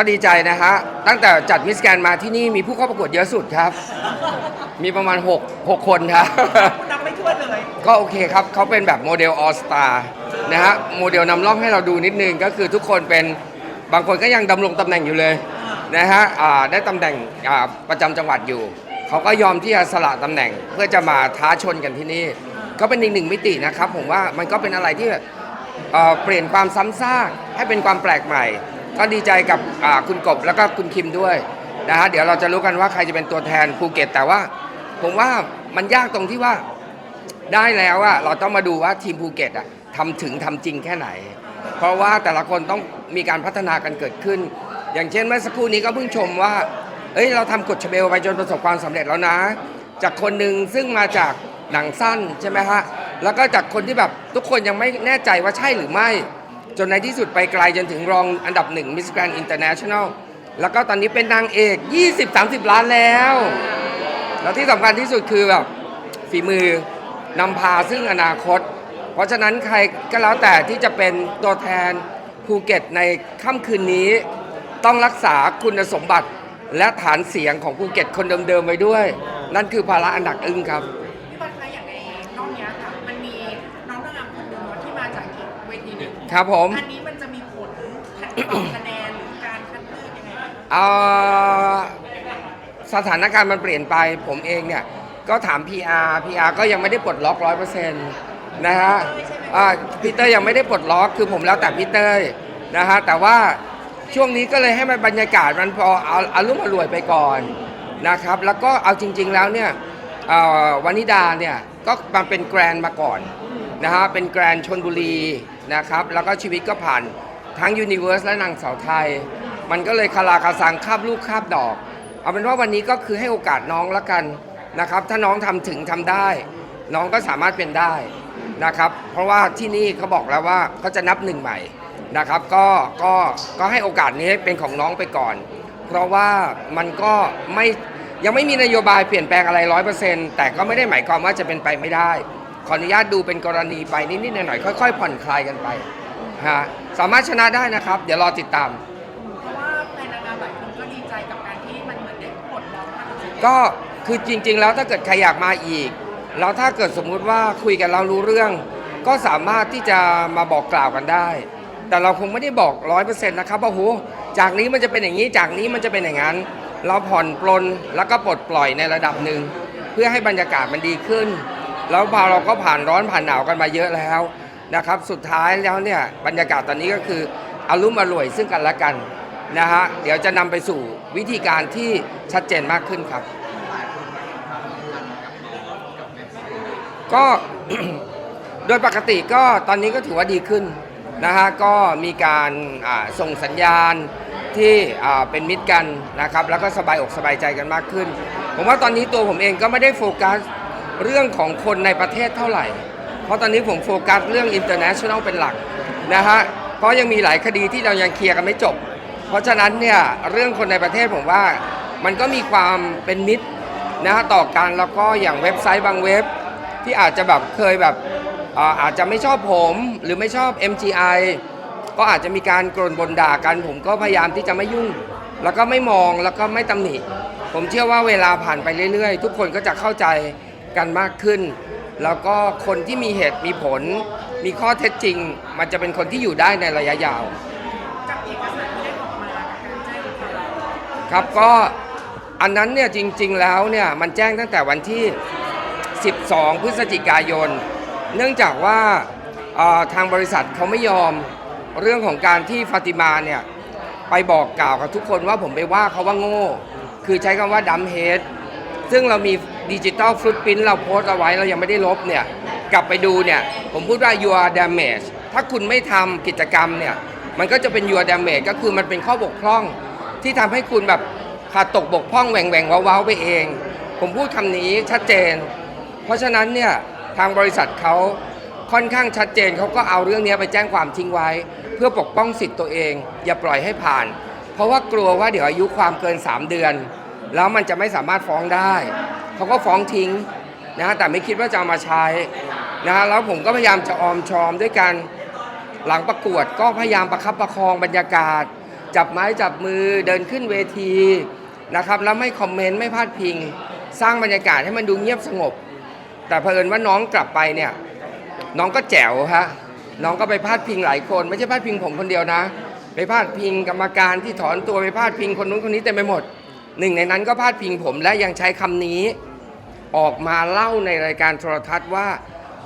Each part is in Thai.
ก็ดีใจนะฮะตั้งแต่จัดมิสแกนมาที่นี่มีผู้เข้าประกวดเยอะสุดครับ มีประมาณ 6 6 คนครับ นับไม่ถ้วนเลย ก็โอเคครับเขาเป็นแบบโมเดลออสตานะฮะโมเดลนำร่องให้เราดูนิดนึงก็คือทุกคนเป็นบางคนก็ยังดำรงตำแหน่งอยู่เลยนะฮะอ่าได้ตำแหน่งอ่าประจำจังหวัดอยู่ เขาก็ยอมที่จะสละตำแหน่งเพื่อจะมาท้าชนกันที่นี่ก็เป็นอีกหนึ่งมิตินะครับ ผมว่ามันก็เป็นอะไรที่เอ่อเปลี่ยนความซ้ำซากให้เป็นความแปลกใหม่ ก็ดีใจกับคุณกบแล้วก็คุณคิมด้วยนะฮะเดี๋ยวเราจะรู้กันว่าใครจะเป็นตัวแทนภูเก็ต แต่ว่า ผมว่ามันยากตรงที่ว่าได้แล้วอะเราต้องมาดูว่าทีมภูเก็ตอะทำถึงทำจริงแค่ไหน เพราะว่าแต่ละคนต้องมีการพัฒนากันเกิดขึ้น อย่างเช่นเมื่อสักครู่นี้ก็เพิ่งชมว่าเอ้ยเราทำกฎชเบลไปจนประสบความสำเร็จแล้วนะ จากคนหนึ่งซึ่งมาจากหนังสั้นใช่ไหมฮะแล้วก็จากคนที่แบบทุกคนยังไม่แน่ใจว่าใช่หรือไม่ จนในที่สุดไปไกลจนถึงรองอันดับหนึ่งมิสแกรนด์อินเตอร์เนชั่นแนลแล้วก็ตอนนี้เป็นนางเอก 20-30 ล้านแล้ว แล้วที่สำคัญที่สุดคือแบบฝีมือนำพาซึ่งอนาคต เพราะฉะนั้นใครก็แล้วแต่ที่จะเป็นตัวแทนภูเก็ตในค่ำคืนนี้ ต้องรักษาคุณสมบัติและฐานเสียงของภูเก็ตคนเดิมๆไว้ด้วย นั่นคือภาระอันหนักอึ้งครับ ครับผม อันนี้มันจะมีผลคัดกรองคะแนนหรือการคัดเลือกยังไงบ้างคะเอ่อสถานการณ์มันเปลี่ยนไปผมเองเนี่ย ก็ถาม PR PR ก็ยังไม่ได้ปลดล็อกร้อยเปอร์เซ็นต์นะฮะอ่าพีเตอร์ยังไม่ได้ปลดล็อกคือผมแล้วแต่พีเตอร์นะฮะแต่ว่าช่วงนี้ก็เลยให้มันบรรยากาศมันพอเอาอารุ่มอร่วยไปก่อนนะครับ แล้วก็เอาจริง ๆแล้วเนี่ยเอ่อวานิดาเนี่ยก็มันเป็นแกรนด์มาก่อน นะฮะเป็นแกรนชนบุรีนะครับ แล้วก็ชีวิตก็ผ่านทั้งยูนิเว r ร์สและนางสาวไทย มันก็เลยคาราคาซังคาบลูกคาบดอก เอาเป็นว่าวันนี้ก็คือให้โอกาสน้องละกันนะครับ ถ้าน้องทำถึงทำได้ น้องก็สามารถเป็นได้นะครับ เพราะว่าที่นี่เขาบอกแล้วว่าเขาจะนับหนึ่งใหม่นะครับ ก็ก็ก็ให้โอกาสนี้เป็นของน้องไปก่อน เพราะว่ามันก็ไม่ยังไม่มีนโยบายเปลี่ยนแปลงอะไรร้อยเปอร์เซ็นต์แต่ก็ไม่ได้หมายความว่าจะเป็นไปไม่ได้ ขออนุญาตดูเป็นกรณีไปนิดๆหน่อยๆค่อย ๆ ผ่อนคลายกันไปฮะสามารถชนะได้นะครับ เดี๋ยวรอติดตาม เพราะว่าแฟนนางงามหลายคนก็ดีใจกับการที่มันเหมือนได้ปลดล็อกมากขึ้นก็คือจริง ๆ แล้วถ้าเกิดใครอยากมาอีก แล้วถ้าเกิดสมมุติว่าคุยกันเรารู้เรื่อง ก็สามารถที่จะมาบอกกล่าวกันได้ แต่เราคงไม่ได้บอกร้อยเปอร์เซ็นต์นะครับว่าโหจากนี้มันจะเป็นอย่างนี้จากนี้มันจะเป็นอย่างนั้น เราผ่อนปลนแล้วก็ปลดปล่อยในระดับหนึ่งเพื่อให้บรรยากาศมันดีขึ้น แล้วพอเราก็ผ่านร้อนผ่านหนาวกันมาเยอะแล้วนะครับ สุดท้ายแล้วเนี่ยบรรยากาศตอนนี้ก็คืออารุ่มอร่วยซึ่งกันและกันนะฮะเดี๋ยวจะนำไปสู่วิธีการที่ชัดเจนมากขึ้นครับ ก็โดยปกติก็ตอนนี้ก็ถือว่าดีขึ้นนะฮะก็มีการส่งสัญญาณที่เป็นมิตรกันนะครับ แล้วก็สบายอกสบายใจกันมากขึ้น ผมว่าตอนนี้ตัวผมเองก็ไม่ได้โฟกัส เรื่องของคนในประเทศเท่าไหร่ เพราะตอนนี้ผมโฟกัสเรื่อง international เป็นหลักนะฮะเพราะยังมีหลายคดีที่เรายังเคลียร์กันไม่จบ เพราะฉะนั้นเนี่ยเรื่องคนในประเทศผมว่ามันก็มีความเป็นมิตรนะฮะต่อกันแล้วก็อย่างเว็บไซต์บางเว็บ ที่อาจจะแบบเคยแบบอาอาจจะไม่ชอบผมหรือไม่ชอบ MGI ก็อาจจะมีการกรนบนด่ากัน ผมก็พยายามที่จะไม่ยุ่ง แล้วก็ไม่มองแล้วก็ไม่ตำหนิ ผมเชื่อว่าเวลาผ่านไปเรื่อยๆ ทุกคนก็จะเข้าใจ กันมากขึ้น แล้วก็คนที่มีเหตุมีผล มีข้อเท็จจริง มันจะเป็นคนที่อยู่ได้ในระยะยาว กับเอกสารที่ได้ออกมากับการแจ้งข่าครับก็อันนั้นเนี่ยจริง ๆแล้วเนี่ยมันแจ้งตั้งแต่วันที่ 12 พฤศจิกายน เนื่องจากว่าเอ่อทางบริษัทเขาไม่ยอมเรื่องของการที่ฟาติมาเนี่ยไปบอกกล่าวกับทุกคนว่าผมไปว่าเขาว่าโง่ คือใช้คำว่าดัมเฮด ซึ่งเรามีดิจิตอลฟลุตพิ้นเราโพสต์เอาไว้เรายังไม่ได้ลบเนี่ยกลับไปดูเนี่ยผมพูดว่า you are damage ถ้าคุณไม่ทำกิจกรรมเนี่ยมันก็จะเป็น you are damage ก็คือมันเป็นข้อบกพร่องที่ทำให้คุณแบบขาดตกบกพร่องแหว่งแหว่งว้าวไปเอง ผมพูดคำนี้ชัดเจน เพราะฉะนั้นเนี่ยทางบริษัทเขาค่อนข้างชัดเจนเขาก็เอาเรื่องนี้ไปแจ้งความทิ้งไว้ เพื่อปกป้องสิทธิ์ตัวเอง อย่าปล่อยให้ผ่าน เพราะว่ากลัวว่าเดี๋ยวอายุความเกิน 3 เดือน แล้วมันจะไม่สามารถฟ้องได้ เขาก็ฟ้องทิ้งนะฮะแต่ไม่คิดว่าจะเอามาใช้นะฮะแล้วผมก็พยายามจะออมชอมด้วยกันหลังประกวดก็พยายามประคับประคองบรรยากาศ จับไม้จับมือเดินขึ้นเวทีนะครับแล้วไม่คอมเมนต์ไม่พาดพิง สร้างบรรยากาศให้มันดูเงียบสงบ แต่เผอิญว่าน้องกลับไปเนี่ยน้องก็แจ๋วฮะน้องก็ไปพาดพิงหลายคน ไม่ใช่พาดพิงผมคนเดียวนะ ไปพาดพิงกรรมการที่ถอนตัวไปพาดพิงคนนู้นคนนี้เต็มไปหมด หนึ่งในนั้นก็พาดพิงผมและยังใช้คำนี้ออกมาเล่าในรายการโทรทัศน์ว่า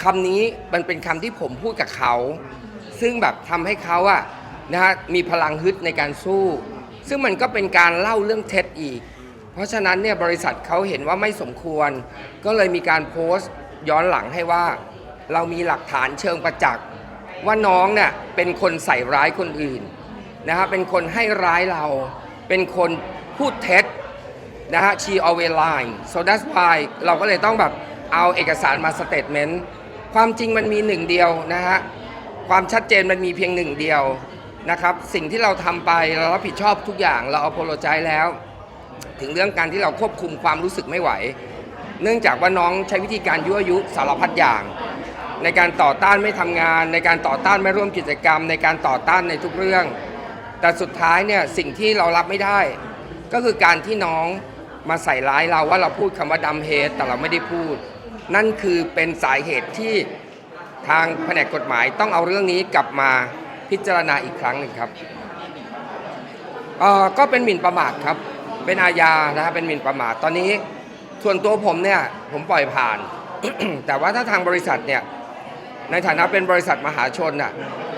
คำนี้มันเป็นคำที่ผมพูดกับเขา ซึ่งแบบทำให้เขาอะนะฮะมีพลังฮึดในการสู้ ซึ่งมันก็เป็นการเล่าเรื่องเท็จอีก เพราะฉะนั้นเนี่ยบริษัทเขาเห็นว่าไม่สมควร ก็เลยมีการโพสต์ย้อนหลังให้ว่า เรามีหลักฐานเชิงประจักษ์ว่าน้องเนี่ยเป็นคนใส่ร้ายคนอื่นนะฮะเป็นคนให้ร้ายเรา เป็นคนพูดเท็จ นะฮะ she always lie so that's why เราก็เลยต้องแบบเอาเอกสารมาสเต t เมนต์ความจริงมันมีหนึ่งเดียวนะฮะ ความชัดเจนมันมีเพียงหนึ่งเดียวนะครับ สิ่งที่เราทำไปเรารับผิดชอบทุกอย่างเราเอาโพโลใจแล้ว ถึงเรื่องการที่เราควบคุมความรู้สึกไม่ไหว เนื่องจากว่าน้องใช้วิธีการยั่วยุสารพัดอย่าง ในการต่อต้านไม่ทำงาน ในการต่อต้านไม่ร่วมกิจกรรม ในการต่อต้านในทุกเรื่อง แต่สุดท้ายเนี่ยสิ่งที่เรารับไม่ได้ ก็คือการที่น้อง มาใส่ร้ายเราว่าเราพูดคำว่าดัมเฮดแต่เราไม่ได้พูด นั่นคือเป็นสาเหตุที่ทางแผนกกฎหมายต้องเอาเรื่องนี้กลับมาพิจารณาอีกครั้งหนึ่งครับก็เป็นหมิ่นประมาทครับ เป็นอาญานะฮะเป็นหมิ่นประมาทตอนนี้ ส่วนตัวผมเนี่ยผมปล่อยผ่าน แต่ว่าถ้าทางบริษัทเนี่ยในฐานะเป็นบริษัทมหาชนน่ะ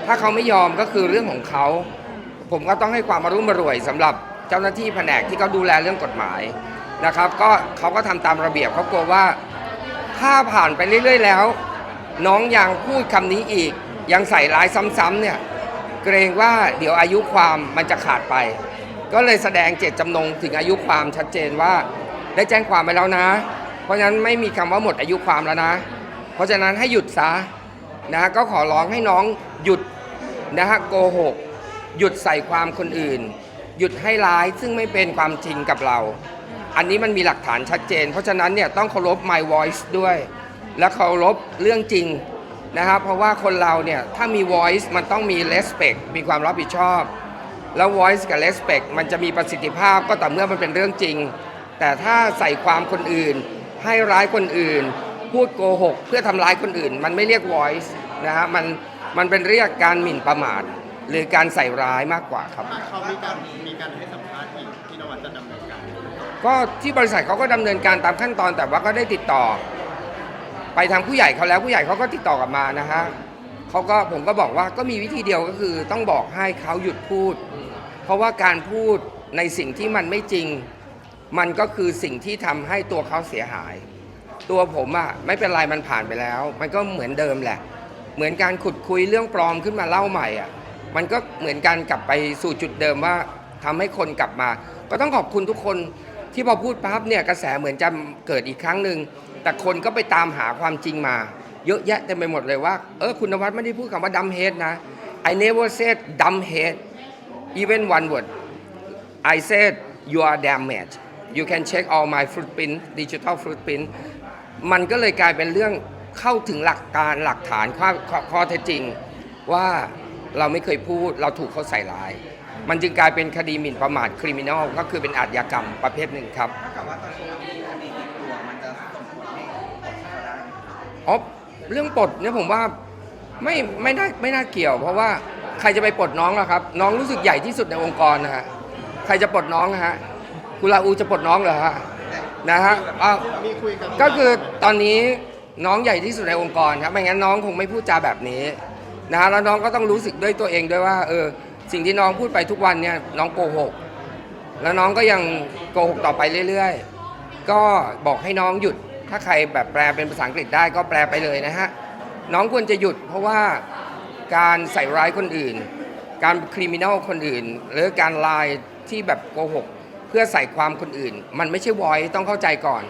ถ้าเขาไม่ยอมก็คือเรื่องของเขา ผมก็ต้องให้ความมารุ่มมารวยสำหรับเจ้าหน้าที่แผนกที่เขาดูแลเรื่องกฎหมาย นะครับก็เขาก็ทำตามระเบียบเขากลัวว่า ถ้าผ่านไปเรื่อยๆแล้ว น้องยังพูดคำนี้อีก ยังใส่ร้ายซ้ำๆเนี่ยเกรงว่าเดี๋ยวอายุความมันจะขาดไป ก็เลยแสดงเจตจำนงถึงอายุความชัดเจนว่าได้แจ้งความไปแล้วนะ เพราะฉะนั้นไม่มีคำว่าหมดอายุความแล้วนะ เพราะฉะนั้นให้หยุดซะนะฮะก็ขอร้องให้น้องหยุดนะฮะโกหกหยุดใส่ความคนอื่น หยุดให้ร้ายซึ่งไม่เป็นความจริงกับเรา อันนี้มันมีหลักฐานชัดเจน เพราะฉะนั้นเนี่ยต้องเคารพ my voice ด้วย และเคารพเรื่องจริงนะครับ เพราะว่าคนเราเนี่ยถ้ามี voice มันต้องมี respect มีความรับผิดชอบ แล้ว voice กับ respect มันจะมีประสิทธิภาพก็ต่อเมื่อมันเป็นเรื่องจริง แต่ถ้าใส่ความคนอื่น ให้ร้ายคนอื่น พูดโกหก เพื่อทำร้ายคนอื่น มันไม่เรียก voice นะฮะมันมันเป็นเรียกการหมิ่นประมาทหรือการใส่ร้ายมากกว่าครับ เขามีการมีการให้สัมภาษณ์อีกที่นวัดจะดำเนิน ก็ที่บริษัทเขาก็ดำเนินการตามขั้นตอนแต่ว่าก็ได้ติดต่อ ไปทางผู้ใหญ่เขาแล้วผู้ใหญ่เขาก็ติดต่อกลับมานะฮะเขาก็ผมก็บอกว่าก็มีวิธีเดียวก็คือต้องบอกให้เขาหยุดพูด เพราะว่าการพูดในสิ่งที่มันไม่จริง มันก็คือสิ่งที่ทำให้ตัวเขาเสียหาย ตัวผมอะไม่เป็นไรมันผ่านไปแล้ว มันก็เหมือนเดิมแหละ เหมือนการขุดคุยเรื่องปลอมขึ้นมาเล่าใหม่อะมันก็เหมือนการกลับไปสู่จุดเดิมว่าทำให้คนกลับมา ก็ต้องขอบคุณทุกคน ที่พอพูดปั๊บเนี่ยกระแสเหมือนจะเกิดอีกครั้งหนึ่งแต่คนก็ไปตามหาความจริงมา เยอะแยะเต็มไปหมดเลยว่า เออคุณนวัดไม่ได้พูดคำว่าดัมเฮดนะ I never said dumb head even one word I said you are damaged you can check all my footprint digital footprint มันก็เลยกลายเป็นเรื่องเข้าถึงหลักการหลักฐานข้อข้อข้อเท็จจริง ว่าเราไม่เคยพูดเราถูกเขาใส่ร้าย มันจึงกลายเป็นคดีหมิ่นประมาทคริมินอลก็คือเป็นอาชญากรรมประเภทหนึ่งครับถ้ากับว่าตอนนี้คดีติดตัวมันจะส่งผลให้ปลดเขาได้อ๋อเรื่องปลดเนี่ยผมว่าไม่ไม่น่าไม่น่าเกี่ยว เพราะว่าใครจะไปปลดน้องล่ะครับ น้องรู้สึกใหญ่ที่สุดในองค์กรนะฮะใครจะปลดน้องนะฮะคุลาอูจะปลดน้องเหรอฮะนะฮะอ้าวมีคุยกับก็คือตอนนี้น้องใหญ่ที่สุดในองค์กรครับไม่งั้นน้องคงไม่พูดจาแบบนี้นะฮะแล้วน้องก็ต้องรู้สึกด้วยตัวเองด้วยว่าเออ สิ่งที่น้องพูดไปทุกวันเนี่ยน้องโกหก แล้วน้องก็ยังโกหกต่อไปเรื่อยๆ ก็บอกให้น้องหยุด ถ้าใครแบบแปลเป็นภาษาอังกฤษได้ก็แปลไปเลยนะฮะ น้องควรจะหยุดเพราะว่าการใส่ร้ายคนอื่น การคริมินัลคนอื่น หรือการไลน์ที่แบบโกหก เพื่อใส่ความคนอื่น มันไม่ใช่วอยต้องเข้าใจก่อน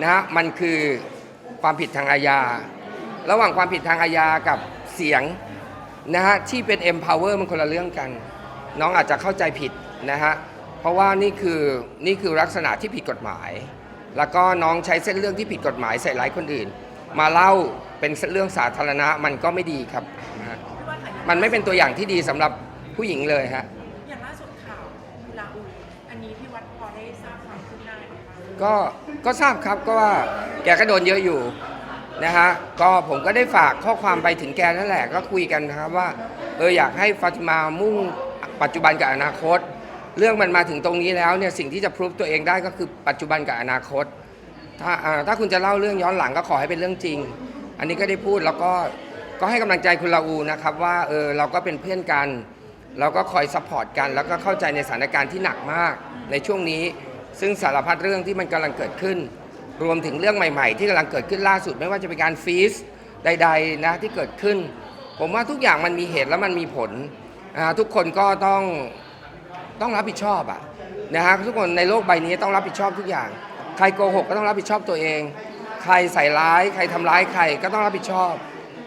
นะฮะ มันคือความผิดทางอาญา ระหว่างความผิดทางอาญากับเสียง นะฮะที่เป็น empower มันคนละเรื่องกัน น้องอาจจะเข้าใจผิดนะฮะเพราะว่านี่คือนี่คือลักษณะที่ผิดกฎหมาย แล้วก็น้องใช้เส้นเรื่องที่ผิดกฎหมายใส่ร้ายคนอื่น มาเล่าเป็นเรื่องสาธารณะมันก็ไม่ดีครับนะฮะพี่ว่าค่ะมันไม่เป็นตัวอย่างที่ดีสำหรับผู้หญิงเลยฮะอย่างล่าสุดข่าวอันนี้พี่วัดพอได้ทราบความคืบหน้าไหมคะก็ก็ทราบครับก็ว่าแกก็โดนเยอะอยู่ นะฮะก็ผมก็ได้ฝากข้อความไปถึงแกนั่นแหละก็คุยกันนะครับว่าเอออยากให้ฟาติมามุ่งปัจจุบันกับอนาคต เรื่องมันมาถึงตรงนี้แล้วเนี่ยสิ่งที่จะพิสูจตัวเองได้ก็คือปัจจุบันกับอนาคต ถ้าถ้าคุณจะเล่าเรื่องย้อนหลังก็ขอให้เป็นเรื่องจริง อันนี้ก็ได้พูดแล้วก็ก็ให้กำลังใจคุณลาอูนะครับว่าเออเราก็เป็นเพื่อนกัน เราก็คอยซัพพอร์ตกัน แล้วก็เข้าใจในสถานการณ์ที่หนักมากในช่วงนี้ ซึ่งสารพัดเรื่องที่มันกำลังเกิดขึ้น รวมถึงเรื่องใหม่ ๆ ที่กำลังเกิดขึ้นล่าสุดไม่ว่าจะเป็นการฟีซใด ๆ นะที่เกิดขึ้น ผมว่าทุกอย่างมันมีเหตุและมันมีผลทุกคนก็ต้องต้องรับผิดชอบอะนะฮะทุกคนในโลกใบนี้ต้องรับผิดชอบทุกอย่าง ใครโกหกก็ต้องรับผิดชอบตัวเอง ใครใส่ร้าย ใครทำร้ายใครก็ต้องรับผิดชอบ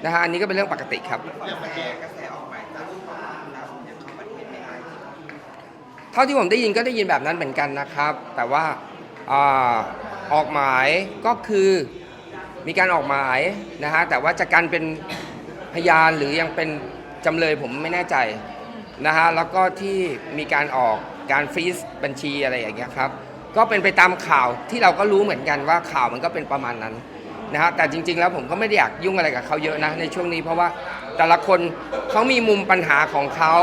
นะฮะอันนี้ก็เป็นเรื่องปกติครับกระแสกระแสออกหมายจับเราอย่างเขาประเทศไม่ได้เท่าที่ผมได้ยินก็ได้ยินแบบนั้นเหมือนกันนะครับ แต่ว่าอา ออกหมายก็คือมีการออกหมายนะฮะแต่ว่าจะกันเป็นพยานหรือยังเป็นจำเลยผมไม่แน่ใจนะฮะแล้วก็ที่มีการออกการฟรีซบัญชีอะไรอย่างเงี้ยครับก็เป็นไปตามข่าวที่เราก็รู้เหมือนกันว่าข่าวมันก็เป็นประมาณนั้นนะฮะแต่จริง ๆ แล้วผมก็ไม่ได้อยากยุ่งอะไรกับเขาเยอะนะในช่วงนี้เพราะว่าแต่ละคนเขามีมุมปัญหาของเขา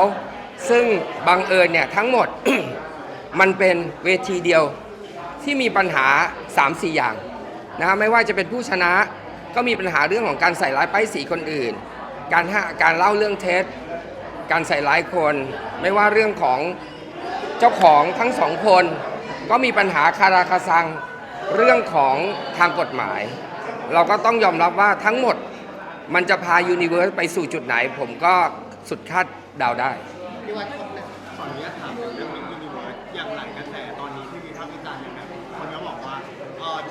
ซึ่งบังเอิญเนี่ยทั้งหมด มันเป็นเวทีเดียวที่มีปัญหา 3-4 อย่างนะฮะไม่ว่าจะเป็นผู้ชนะก็มีปัญหาเรื่องของการใส่ร้ายป้ายสีคนอื่น การหาการเล่าเรื่องเท็จ การใส่ร้ายคน ไม่ว่าเรื่องของเจ้าของทั้งสองคน ก็มีปัญหาคาราคาซังเรื่องของทางกฎหมาย เราก็ต้องยอมรับว่าทั้งหมดมันจะพายูนิเว r ร์สไปสู่จุดไหน ผมก็สุดคาดเดาได้ พี่วัดขออนุญาต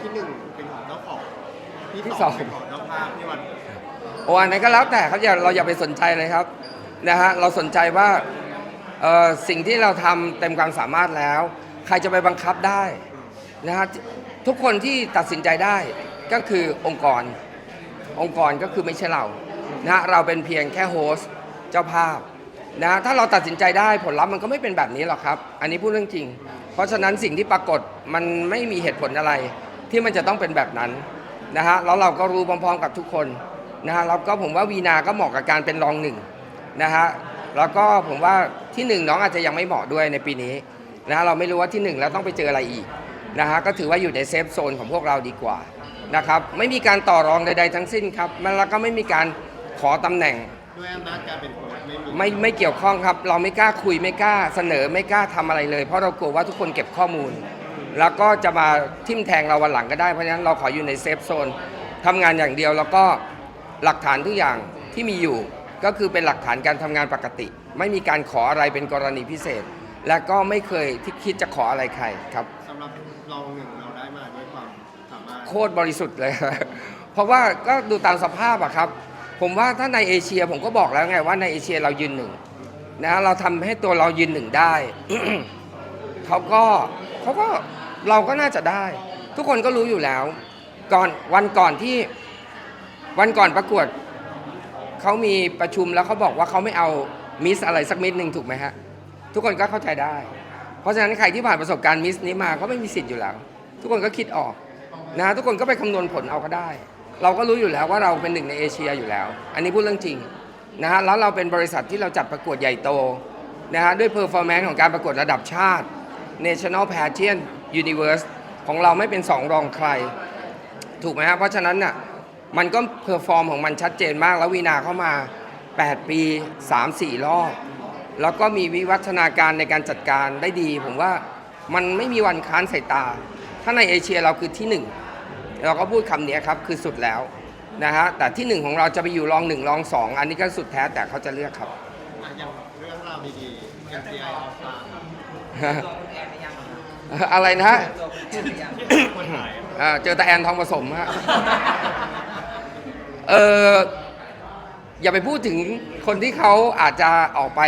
ที่หนึ่งเป็นของเจ้าของที่ที่สสอองง เป็นของเจ้าภาพพี่วัดโอ้อันนั้นก็แล้วแต่ครับอย่าเราอย่าไปสนใจเลยครับนะฮะเราสนใจว่าเอ่อสิ่งที่เราทำเต็มความสามารถแล้ว ใครจะไปบังคับได้นะฮะทุกคนที่ตัดสินใจได้ก็คือองค์กร องค์กรก็คือไม่ใช่เรานะฮะเราเป็นเพียงแค่โฮสต์เจ้าภาพนะฮะถ้าเราตัดสินใจได้ผลลัพธ์มันก็ไม่เป็นแบบนี้หรอกครับ อันนี้พูดเรื่องจริง เพราะฉะนั้นสิ่งที่ปรากฏมันไม่มีเหตุผลอะไร ที่มันจะต้องเป็นแบบนั้นนะฮะแล้วเราก็รู้พร้อมๆกับทุกคนนะฮะแล้วก็ผมว่าวีนาก็เหมาะกับการเป็นรองหนึ่งนะฮะแล้วก็ผมว่าที่หนึ่งน้องอาจจะยังไม่เหมาะด้วยในปีนี้นะฮะเราไม่รู้ว่าที่หนึ่งแล้วต้องไปเจออะไรอีกนะฮะก็ถือว่าอยู่ในเซฟโซนของพวกเราดีกว่านะครับไม่มีการต่อรองใดๆทั้งสิ้นครับแล้วก็ไม่มีการขอตำแหน่งด้วยอำนาจการเป็นโค้ชไม่มีไม่ไม่เกี่ยวข้องครับ เราไม่กล้าคุยไม่กล้าเสนอไม่กล้าทำอะไรเลย เพราะเรากลัวว่าทุกคนเก็บข้อมูล แล้วก็จะมาทิ่มแทงเราวันหลังก็ได้เพราะฉะนั้นเราขออยู่ในเซฟโซนทำงานอย่างเดียวแล้วก็หลักฐานทุกอย่างที่มีอยู่ ก็คือเป็นหลักฐานการทำงานปกติ ไม่มีการขออะไรเป็นกรณีพิเศษ และก็ไม่เคยที่คิดจะขออะไรใครครับ สำหรับรองหนึ่งเราได้มาด้วยความสามารถโคตรบริสุทธิ์เลย เพราะว่าก็ดูตามสภาพอะครับ ผมว่าถ้าในเอเชียผมก็บอกแล้วไงว่าในเอเชียเรายืนหนึ่งนะเราทำให้ตัวเรายืนหนึ่งได้ เขาก็เขาก็ เราก็น่าจะได้ ทุกคนก็รู้อยู่แล้ว ก่อนวันก่อนที่วันก่อนประกวดเขามีประชุมแล้วเขาบอกว่าเขาไม่เอามิสอะไรสักมิสหนึ่งถูกไหมฮะ ทุกคนก็เข้าใจได้ เพราะฉะนั้นใครที่ผ่านประสบการณ์มิสนี้มาก็ไม่มีสิทธิ์อยู่แล้ว ทุกคนก็คิดออกนะฮะทุกคนก็ไปคำนวณผลเอาก็ได้ เราก็รู้อยู่แล้วว่าเราเป็นหนึ่งในเอเชียอยู่แล้ว อันนี้พูดเรื่องจริงนะฮะแล้วเราเป็นบริษัทที่เราจัดประกวดใหญ่โตนะฮะด้วยเพอร์ฟอร์แมนซ์ของการประกวดระดับชาติ National Pageant Universe ของเราไม่เป็นสองรองใคร ถูกไหมฮะเพราะฉะนั้นน่ะมันก็เพอร์ฟอร์มของมันชัดเจนมาก แล้ววีนาเข้ามา 8 ปี 3-4 รอบ แล้วก็มีวิวัฒนาการในการจัดการได้ดี ผมว่ามันไม่มีวันค้านสายตา ถ้าในเอเชียเราคือที่หนึ่งเราก็พูดคำนี้ครับ คือสุดแล้วนะฮะแต่ที่หนึ่งของเราจะไปอยู่รองหนึ่งรองสองอันนี้ก็สุดแท้แต่เขาจะเลือกครับอะอย่างเรื่องราวดีๆ MCI All Star อะไรนะฮะคนหายอ่าเจอตาแอนทองผสมฮะเอออย่าไปพูดถึงคนที่เขาอาจจะออกไป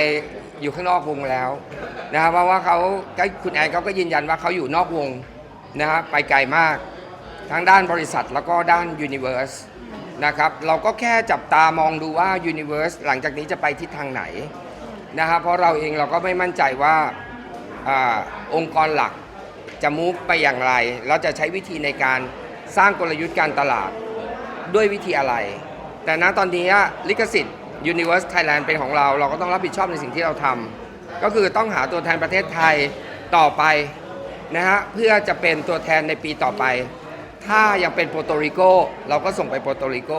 อยู่ข้างนอกวงแล้วนะครับเพราะว่าเขาก็คุณแอนเขาก็ยืนยันว่าเขาอยู่นอกวงนะครับไปไกลมากทั้งด้านบริษัทแล้วก็ด้าน Universe นะครับเราก็แค่จับตามองดูว่า Universe หลังจากนี้จะไปทิศทางไหนนะครับเพราะเราเองเราก็ไม่มั่นใจว่าอาองค์กรหลัก จะมูฟไปอย่างไร เราจะใช้วิธีในการสร้างกลยุทธ์การตลาดด้วยวิธีอะไร แต่ณตอนนี้ลิขสิทธิ์ Universe Thailand เป็นของเรา เราก็ต้องรับผิดชอบในสิ่งที่เราทำก็คือต้องหาตัวแทนประเทศไทยต่อไปนะฮะเพื่อจะเป็นตัวแทนในปีต่อไป ถ้ายังเป็นโปรโตริโกเราก็ส่งไปโปรโตริโก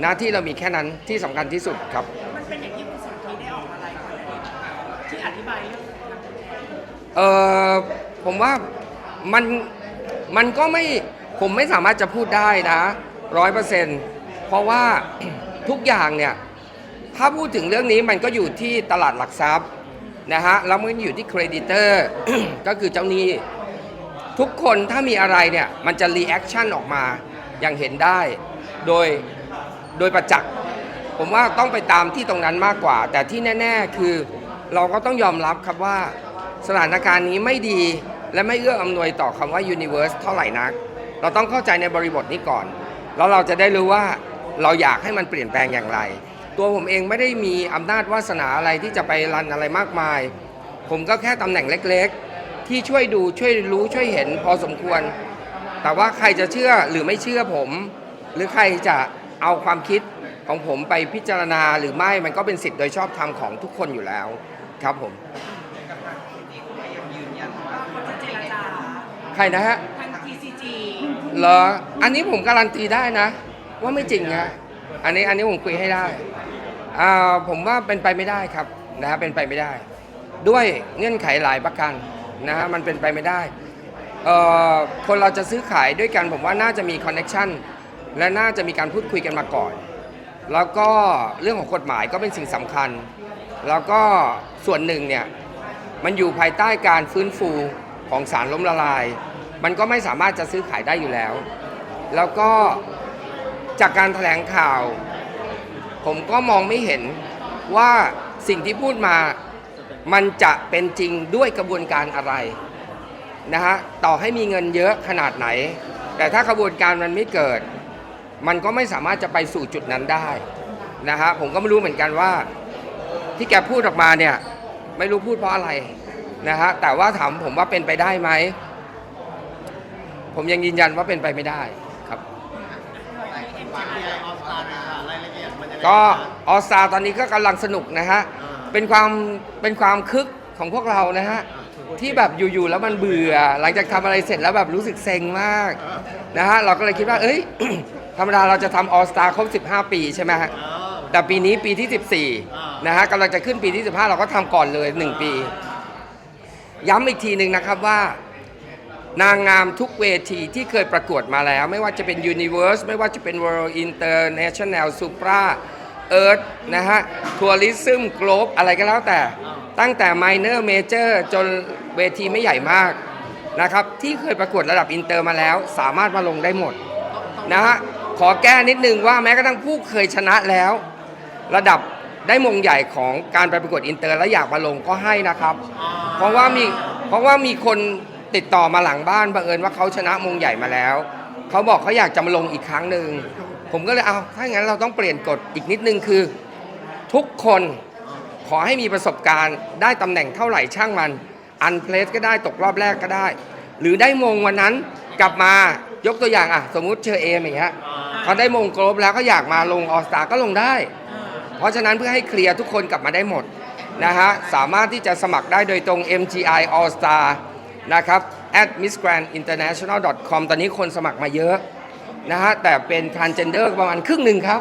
หน้าที่เรามีแค่นั้นที่สำคัญที่สุดครับ มันเป็นอย่างที่คุณสุทธิได้ออกมาไลฟ์ก่อนหน้านี้ที่อธิบายเรื่องการเออผมว่า มันมันก็ไม่ผมไม่สามารถจะพูดได้นะร้อยเปอร์เซ็นต์เพราะว่าทุกอย่างเนี่ยถ้าพูดถึงเรื่องนี้มันก็อยู่ที่ตลาดหลักทรัพย์นะฮะแล้วมันอยู่ที่เครดิตเตอร์ก็คือเจ้าหนี้ทุกคนถ้ามีอะไรเนี่ยมันจะรีแอคชั่นออกมาอย่างเห็นได้โดยโดยประจักษ์ผมว่าต้องไปตามที่ตรงนั้นมากกว่า แต่ที่แน่ ๆ คือเราก็ต้องยอมรับครับว่าสถานการณ์นี้ไม่ดี และไม่เอื้ออำนวยต่อคำว่า universe เท่าไหร่นัก เราต้องเข้าใจในบริบทนี้ก่อน แล้วเราจะได้รู้ว่าเราอยากให้มันเปลี่ยนแปลงอย่างไร ตัวผมเองไม่ได้มีอำนาจวาสนาอะไรที่จะไปรันอะไรมากมาย ผมก็แค่ตำแหน่งเล็กๆ ที่ช่วยดูช่วยรู้ช่วยเห็นพอสมควร แต่ว่าใครจะเชื่อหรือไม่เชื่อผม หรือใครจะเอาความคิดของผมไปพิจารณาหรือไม่มันก็เป็นสิทธิ์โดยชอบธรรมของทุกคนอยู่แล้วครับผม ยืนยันว่า เขาจะเจรจา ใครนะฮะทาง TCG เหรออันนี้ผมการันตีได้นะ ว่าไม่จริงนะอันนี้อันนี้ผมคุยให้ได้อ่าผมว่าเป็นไปไม่ได้ครับนะฮะเป็นไปไม่ได้ ด้วยเงื่อนไขหลายประการนะฮะมันเป็นไปไม่ได้เอ่อคนเราจะซื้อขายด้วยกันผมว่าน่าจะมีคอนเน็ชันและน่าจะมีการพูดคุยกันมาก่อน แล้วก็เรื่องของกฎหมายก็เป็นสิ่งสำคัญ แล้วก็ส่วนหนึ่งเนี่ย มันอยู่ภายใต้การฟื้นฟู ของสารล้มละลาย มันก็ไม่สามารถจะซื้อขายได้อยู่แล้ว แล้วก็จากการแถลงข่าว ผมก็มองไม่เห็นว่าสิ่งที่พูดมามันจะเป็นจริงด้วยกระบวนการอะไรนะฮะต่อให้มีเงินเยอะขนาดไหน แต่ถ้ากระบวนการมันไม่เกิด มันก็ไม่สามารถจะไปสู่จุดนั้นได้นะฮะผมก็ไม่รู้เหมือนกันว่า ที่แกพูดออกมาเนี่ย ไม่รู้พูดเพราะอะไร นะฮะแต่ว่าถามผมว่าเป็นไปได้ไหม ผมยังยืนยันว่าเป็นไปไม่ได้ครับฝากเชียร์ออสตาหน่อยค่ะรายละเอียดมันยังไงก็คะออสตาตอนนี้ก็กำลังสนุกนะฮะอ่าเป็นความเป็นความคึกของพวกเรานะฮะที่แบบอยู่ๆแล้วมันเบื่อ หลังจากทำอะไรเสร็จแล้วแบบรู้สึกเซ็งมากนะฮะเราก็เลยคิดว่า เอ้ย ธรรมดาเราจะทำออสตาครบ 15 ปีใช่ไหมฮะอ่าแต่ปีนี้ปีที่อ่า14นะฮะกำลังจะขึ้นปีที่ 15 เราก็ทำก่อนเลย 1 ปี ย้ำอีกทีหนึ่งนะครับว่านางงามทุกเวทีที่เคยประกวดมาแล้ว ไม่ว่าจะเป็น Universe ไม่ว่าจะเป็น World International Supra Earth นะฮะ Tourism Globe อะไรก็แล้วแต่ ตั้งแต่ Minor Major จนเวทีไม่ใหญ่มากนะครับ ที่เคยประกวดระดับอินเตอร์มาแล้ว สามารถมาลงได้หมดนะฮะขอแก้นิดนึงว่าแม้กระทั่งผู้เคยชนะแล้ว ระดับ ได้มงใหญ่ของการไปประกวดอินเตอร์ แล้วอยากมาลงก็ให้นะครับ เพราะว่ามีเพราะว่ามีคนติดต่อมาหลังบ้านบังเอิญว่าเขาชนะมงใหญ่มาแล้วเขาบอกเขาอยากจะมาลงอีกครั้งหนึ่งผมก็เลยเอาถ้าอย่างนั้นเราต้องเปลี่ยนกฎอีกนิดนึงคือ ทุกคนขอให้มีประสบการณ์ ได้ตำแหน่งเท่าไหร่ช่างมัน อันเพลสก็ได้ตกรอบแรกก็ได้ หรือได้มงวันนั้นกลับมายกตัวอย่างอะ สมมุติเชอเอมอย่างเงี้ยเขาได้มงกรบแล้วก็อยากมาลงออสตาก็ลงได้ เพราะฉะนั้นเพื่อให้เคลียร์ทุกคนกลับมาได้หมดนะฮะสามารถที่จะสมัครได้โดยตรง MGI All Star นะครับ at missgrandinternational.com ตอนนี้คนสมัครมาเยอะนะฮะแต่เป็น transgender ประมาณครึ่งหนึ่งครับ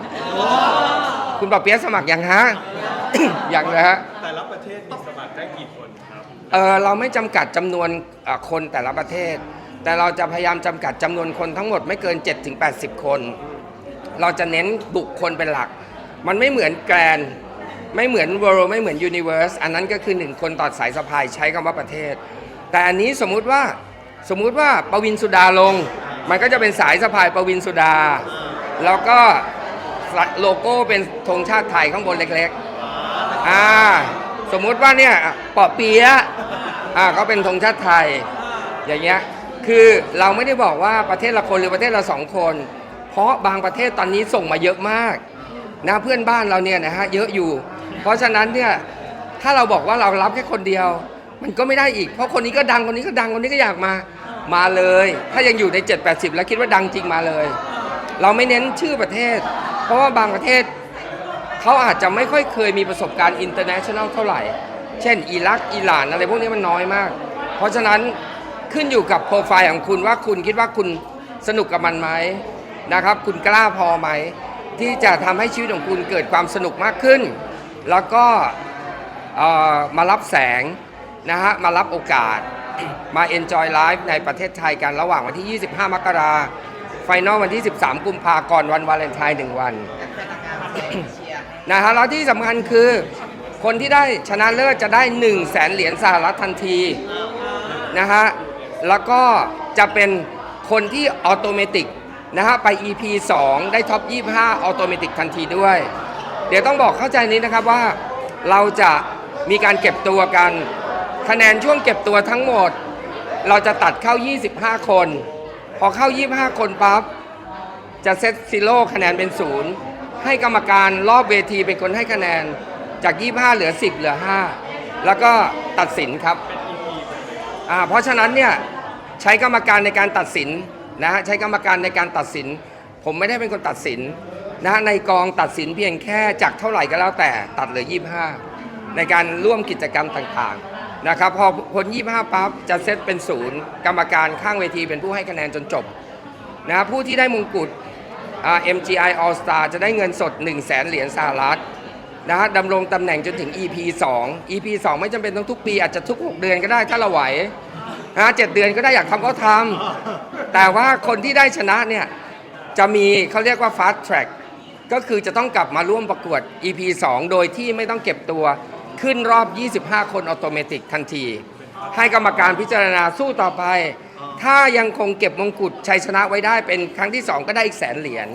คุณปอเปียะสมัครยังฮะยังนะฮะแต่ละประเทศมีสมัครได้กี่คนครับเออเราไม่จำกัดจำนวนเอ่อคนแต่ละประเทศ แต่เราจะพยายามจำกัดจำนวนคนทั้งหมดไม่เกิน 7-80 คน เราจะเน้นบุคคลเป็นหลัก มันไม่เหมือนแกรนไม่เหมือน world ไม่เหมือน universe อันนั้นก็คือหนึ่งคนต่อสายสะพายใช้คำว่าประเทศ แต่อันนี้สมมุติว่าสมมุติว่าปวินสุดาลง มันก็จะเป็นสายสะพายปวินสุดา แล้วก็โลโก้เป็นธงชาติไทยข้างบนเล็กๆอ่าสมมุติว่าเนี่ยปอเปียะอ่าก็เป็นธงชาติไทย อย่างเงี้ยคือเราไม่ได้บอกว่าประเทศละคนหรือประเทศละสองคน เพราะบางประเทศตอนนี้ส่งมาเยอะมาก นะเพื่อนบ้านเราเนี่ยนะฮะเยอะอยู่ เพราะฉะนั้นเนี่ยถ้าเราบอกว่าเรารับแค่คนเดียว มันก็ไม่ได้อีก เพราะคนนี้ก็ดังคนนี้ก็ดังคนนี้ก็อยากมามาเลย ถ้ายังอยู่ใน 7 80 แล้วคิดว่าดังจริงมาเลย เราไม่เน้นชื่อประเทศ เพราะว่าบางประเทศเขาอาจจะไม่ค่อยเคยมีประสบการณ์อินเตอร์เนชั่นแนลเท่าไหร่ เช่น อิรักอิหร่านอะไรพวกนี้มันน้อยมาก เพราะฉะนั้นขึ้นอยู่กับโปรไฟล์ของคุณว่าคุณคิดว่าคุณสนุกกับมันไหมนะครับ คุณกล้าพอไหม ที่จะทำให้ชีวิตของคุณเกิดความสนุกมากขึ้น แล้วก็เอ่อมารับแสงนะฮะมารับโอกาสมา enjoy life ในประเทศไทยกันระหว่างวันที่ 25 มกราไฟนอลวันที่ 13 กุมภาก่อนวันวาเลนไทน์หนึ่งวันนๆนางงามมาแสดงเชียร์ให้นะฮะแล้วที่สำคัญคือคนที่ได้ชนะเลิศจะได้ 1 0 0 0 0แสนเหรียญสหรัฐทันทีนะฮะแล้วก็จะเป็นคนที่ออโตเมติก นะฮะไป EP 2 ได้ท็อป 25 ออโตเมติกทันทีด้วย เดี๋ยวต้องบอกเข้าใจนี้นะครับว่าเราจะมีการเก็บตัวกัน คะแนนช่วงเก็บตัวทั้งหมด เราจะตัดเข้า 25 คน พอเข้า 25 คนปั๊บ จะเซตซิโร่คะแนนเป็นศูนย์ให้กรรมการรอบเวทีเป็นคนให้คะแนนจาก 25 เหลือ 10 เหลือ 5 แล้วก็ตัดสินครับ เพราะฉะนั้นเนี่ยใช้กรรมการในการตัดสิน นะฮะใช้กรรมการในการตัดสิน ผมไม่ได้เป็นคนตัดสินนะฮะในกองตัดสินเพียงแค่จากเท่าไหร่ก็แล้วแต่ตัดเหลือ25 ในการร่วมกิจกรรมต่างๆนะครับพอพ้น25ปั๊บจะเซตเป็นศูนย์กรรมการข้างเวทีเป็นผู้ให้คะแนนจนจบนะผู้ที่ได้มงกุฎอ่า MGI All Star จะได้เงินสด 1 0 0 0 0แสนเหรียญสหรัฐนะฮะดำรงตำแหน่งจนถึง EP 2 EP 2 ไม่จำเป็นต้องทุกปีอาจจะทุก 6 เดือนก็ได้ถ้าเราไหว นะฮะเจ็ดเดือนก็ได้อยากทำก็ทำแต่ว่าคนที่ได้ชนะเนี่ยจะมีเขาเรียกว่า fast track ก็คือจะต้องกลับมาร่วมประกวด EP 2 โดยที่ไม่ต้องเก็บตัวขึ้นรอบ 25 คนออโตเมติกทันที ให้กรรมการพิจารณาสู้ต่อไป ถ้ายังคงเก็บมงกุฎชัยชนะไว้ได้เป็นครั้งที่ 2 ก็ได้อีกแสนเหรียญ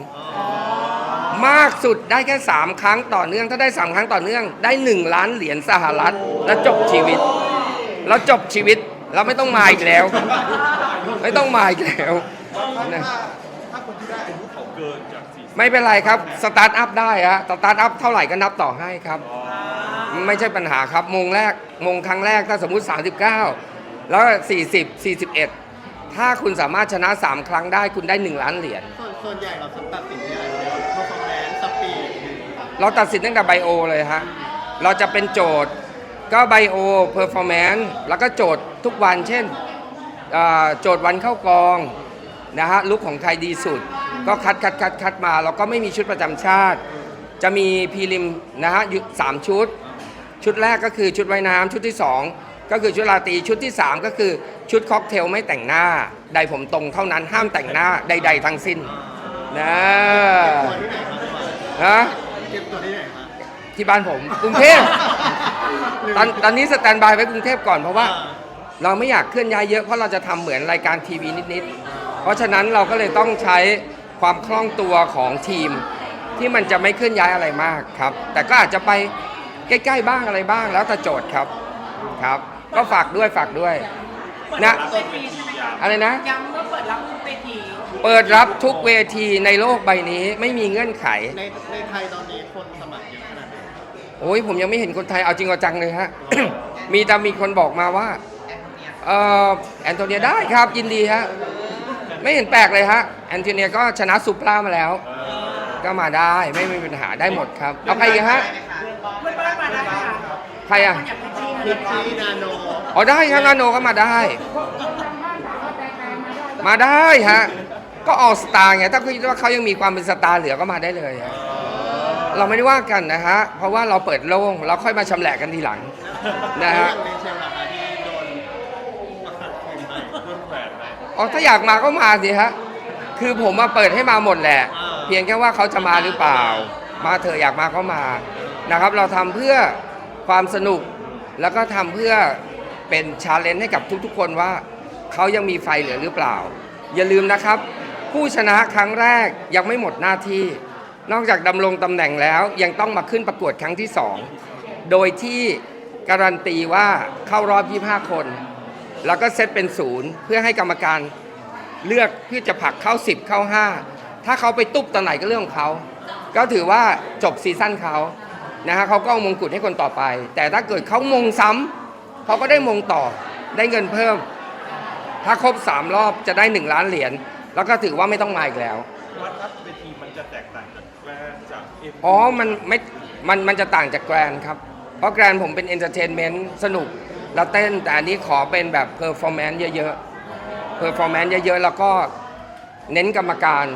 มากสุดได้แค่ 3 ครั้งต่อเนื่อง ถ้าได้ 3 ครั้งต่อเนื่องได้ 1 ล้านเหรียญสหรัฐ แล้วจบชีวิต แล้วจบชีวิต เราไม่ต้องมาอีกแล้ว ไม่ต้องมาอีกแล้วถ้าถ้าคนที่ได้อายุเขาเกินจากสี่ไม่เป็นไรครับสตาร์ทอัพได้ฮะสตาร์ทอัพเท่าไหร่ก็นับต่อให้ครับ ไม่ใช่ปัญหาครับมงแรกมงครั้งแรกถ้าสมมุติ 39 แล้ว 40 41 ถ้าคุณสามารถชนะ 3 ครั้งได้คุณได้ 1 ล้านเหรียญส่วนส่วนใหญ่เราตัดสินที่อะไรเรียกว่า performance speed เราตัดสินตั้งแต่ไบโอเลยฮะเราจะเป็นโจทย์ ก็ไบโอเพอร์ฟอร์แมนซ์แล้วก็โจทย์ทุกวันเช่นโจทย์วันเข้ากองนะฮะลุกของใครดีสุด ก็คัดคัดคัดคัดมาเราก็ไม่มีชุดประจำชาติ จะมีพรีลิมนะฮะอยู่สามชุด ชุดแรกก็คือชุดว่ายน้ำชุดที่ 2 ก็คือชุดราตรีชุดที่ 3 ก็คือชุดค็อกเทลไม่แต่งหน้า ใดผมตรงเท่านั้นห้ามแต่งหน้าใด ๆ ทั้งสิ้นนะฮะเก็บตัวที่ไหนครับ ที่บ้านผมกรุงเทพตอนตอนนี้สแตนบายไว้กรุงเทพก่อนเพราะว่า เราไม่อยากเคลื่อนย้ายเยอะเพราะเราจะทำเหมือนรายการทีวีนิดๆเพราะฉะนั้นเราก็เลยต้องใช้ความคล่องตัวของทีม ที่มันจะไม่เคลื่อนย้ายอะไรมากครับ แต่ก็อาจจะไปใกล้ๆบ้างอะไรบ้างแล้วแต่โจทย์ครับครับ ก็ฝากด้วยฝากด้วยเปิดนะรับทุกเวทีใช่ไหมคะอะไรนะ ย้ำว่าเปิดรับทุกเวทีเปิดรับทุกเวทีในโลกใบนี้ไม่มีเงื่อนไข ในในไทยตอนนี้คนสมัคร โอ้ยผมยังไม่เห็นคนไทยเอาจริงเอาจังเลยฮะ มีแต่มีคนบอกมาว่าเอ่อแอนโทเนียได้ครับยินดีฮะไม่เห็นแปลกเลยฮะแอนโทเนียก็ชนะซูปรามาแล้ว ก็มาได้ไม่มีปัญหาได้หมดครับเอาใครอีกฮะเพื่อนบ้านมาได้ค่ะใครอะคนอยากไปจีนพิชชีนาโนอ๋อได้ครับนาโนก็มาได้ มาได้ฮะก็ออกสตาร์ไงถ้าคิดว่าเขายังมีความเป็นสตาร์เหลือก็มาได้เลยฮะ เราไม่ได้ว่ากันนะฮะ เพราะว่าเราเปิดโล่งเราค่อยมาชำแหละกันทีหลังนะฮะอย่างในเชลล์ราคาที่โดนประกาศคืนไปโดนแขวนไป อ๋อถ้าอยากมาก็มาสิฮะ คือผมมาเปิดให้มาหมดแหละ อ่า เพียงแค่ว่าเขาจะมาหรือเปล่า มาเถอะอยากมาก็มานะครับ เราทำเพื่อความสนุกแล้วก็ทำเพื่อเป็นชาเลนจ์ให้กับทุกๆ คนว่าเขายังมีไฟเหลือหรือเปล่า อย่าลืมนะครับ ผู้ชนะครั้งแรกยังไม่หมดหน้าที่ นอกจากดำรงตำแหน่งแล้วยังต้องมาขึ้นประกวดครั้งที่สองโดยที่การันตีว่าเข้ารอบ 25 คน แล้วก็เซตเป็นศูนย์เพื่อให้กรรมการเลือกเพื่อจะผลักเข้า 10 เข้า 5 ถ้าเขาไปตุ๊บตอนไหนก็เรื่องของเขา ก็ถือว่าจบซีซั่นเขานะฮะเขาก็เอามงกุฎให้คนต่อไป แต่ถ้าเกิดเขามงซ้ำเขาก็ได้มงต่อได้เงินเพิ่ม ถ้าครบ 3 รอบจะได้ 1 ล้านเหรียญแล้วก็ถือว่าไม่ต้องมาอีกแล้ววัดครับเวทีมันจะแตกต่าง แกรนจากเอ็มอ๋อ มันไม่ มัน มันจะต่างจากแกรนครับ เพราะแกรนผมเป็นเอนเตอร์เทนเมนต์สนุก แล้วเต้น แต่อันนี้ขอเป็นแบบเพอร์ฟอร์แมนซ์เยอะๆ เพอร์ฟอร์แมนซ์เยอะๆ แล้วก็เน้นกรรมการ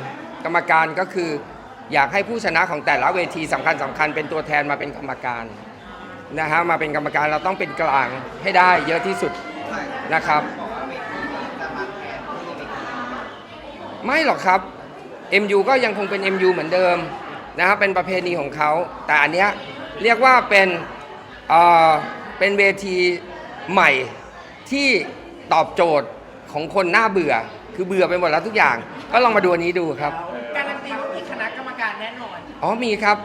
กรรมการก็คือ อยากให้ผู้ชนะของแต่ละเวทีสำคัญสำคัญเป็นตัวแทนมาเป็นกรรมการนะฮะ มาเป็นกรรมการเราต้องเป็นกลางให้ได้เยอะที่สุดนะครับ ไม่หรอกครับ MU ก็ยังคงเป็น MU เหมือนเดิมนะครับเป็นประเพณีของเขาแต่อันเนี้ยเรียกว่าเป็นเอ่อเป็นเวทีใหม่ที่ตอบโจทย์ของคนหน้าเบื่อ คือเบื่อไปหมดแล้วทุกอย่าง ก็ลองมาดูอันนี้ดูครับ การันตีว่ามีคณะกรรมการแน่นอนอ๋อมีครับ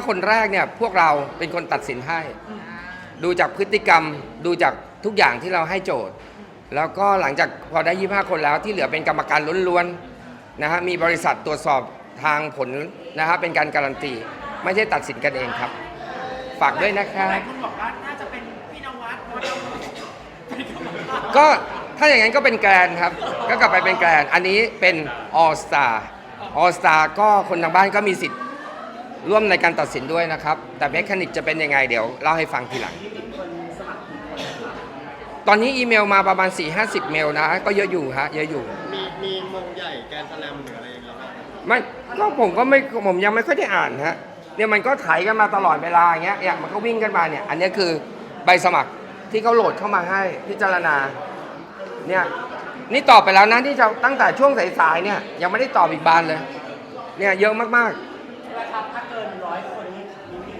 25 คนแรกเนี่ยพวกเราเป็นคนตัดสินให้ ดูจากพฤติกรรมดูจากทุกอย่างที่เราให้โจทย์ แล้วก็หลังจากพอได้ 25 คนแล้วที่เหลือเป็นกรรมการล้วนๆ นะฮะมีบริษัทตรวจสอบทางผลนะฮะเป็นการการันตี ไม่ใช่ตัดสินกันเองครับ ฝากด้วยนะครับหลายคนบอกว่าน่าจะเป็นพี่นวัดเพราะว่าเป็นกรรมการก็ถ้าอย่างนั้นก็เป็นแกรนครับ ก็กลับไปเป็นแกรนอันนี้เป็นออสตาออสตาก็คนทางบ้านก็มีสิทธิ์ร่วมในการตัดสินด้วยนะครับ แต่เมคานิกจะเป็นยังไงเดี๋ยวเล่าให้ฟังทีหลัง ตอนนี้อีเมลมาประมาณ 4-50 เมลนะ ก็เยอะอยู่ฮะเยอะอยู่ มีมีมงใหญ่แกรนด์สแลมหรืออะไรอย่างเงี้ยไหมไม่ก็ผมก็ไม่ผมยังไม่ค่อยได้อ่านฮะเนี่ยมันก็ไถกันมาตลอดเวลาอย่างเงี้ยเนี่ยมันก็วิ่งกันมาเนี่ย อันเนี้ยคือใบสมัครที่เขาโหลดเข้ามาให้พิจารณาเนี่ยนี่ตอบไปแล้วนะที่จะตั้งแต่ช่วงสายๆเนี่ยยังไม่ได้ตอบอีกบานเลย เนี่ยเยอะมากๆ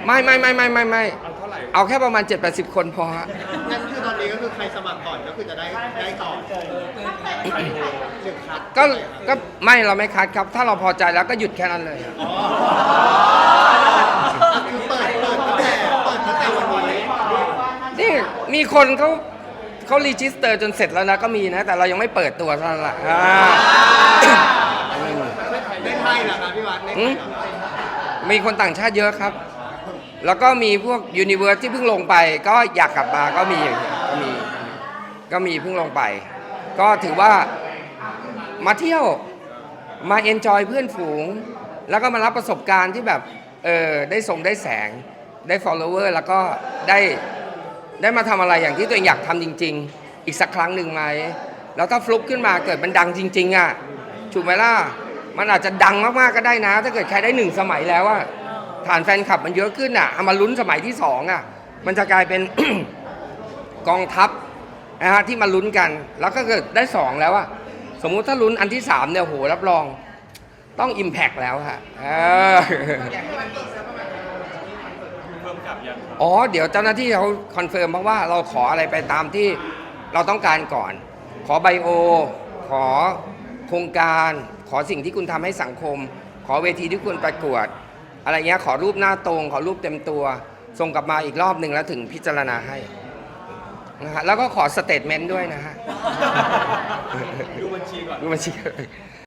ไม่ไม่ไม่ไม่ไม่ไม่เอาเท่าไหร่เอาแค่ประมาณ 7-80 คนพอฮะงั้นคือตอนนี้ก็คือใครสมัครก่อนก็คือจะได้ได้ก่อน หนึ่งคัดก็ก็ไม่เราไม่คัดครับ ถ้าเราพอใจแล้วก็หยุดแค่นั้นเลยอ๋อคือเปิดเปิดตั้งแต่เปิดตั้งแต่วันนี้นี่มีคนเขาเขารีจิสเตอร์จนเสร็จแล้วนะก็มีนะ แต่เรายังไม่เปิดตัวเท่านั้นแหละอ่าได้ไทยเหรอครับพี่วัดได้ไทอืยมเหรอครับมีคนต่างชาติเยอะครับ แล้วก็มีพวกยูนิเว r ร์ที่เพิ่งลงไป ก็อยากกลับมาก็มีอย่างเงี้ยก็มีก็มีเพิ่งลงไป ก็ถือว่า มาเที่ยวมาเอนจอยเพื่อนฝูง แล้วก็มารับประสบการณ์ที่แบบเออได้ทรงได้แสงได้ follower แล้วก็ได้ได้มาทำอะไรอย่างที่ตัวเองอยากทำจริง ๆ อีกสักครั้งหนึ่งไหมแล้วถ้าฟลุกขึ้นมาเกิดมันดังจริง ๆอะถูกไหมล่ะมันอาจจะดังมากๆก็ได้นะ ถ้าเกิดใครได้หนึ่งสมัยแล้วอะฐานแฟนคลับมันเยอะขึ้นอะเอามาลุ้นสมัยที่สองอะมันจะกลายเป็น กองทัพนะฮะที่มาลุ้นกัน แล้วก็เกิดได้สองแล้วอะ สมมุติถ้าลุ้นอันที่สามเนี่ยโหรับรองต้อง Impact แล้วฮะเออเพิ่มกับยังอ๋อเดี๋ยวเจ้าหน้าที่เขาคอนเฟิร์มเพราะว่าเราขออะไรไปตามที่เราต้องการก่อน ขอไบโอ ขอโครงการ ขอสิ่งที่คุณทำให้สังคม ขอเวทีที่คุณประกวด อะไรเงี้ยขอรูปหน้าตรง ขอรูปเต็มตัว ส่งกลับมาอีกรอบหนึ่งแล้วถึงพิจารณาให้ นะฮะแล้วก็ขอสเตทเมนต์ด้วยนะฮะ ดูบัญชีก่อน ดูบัญชี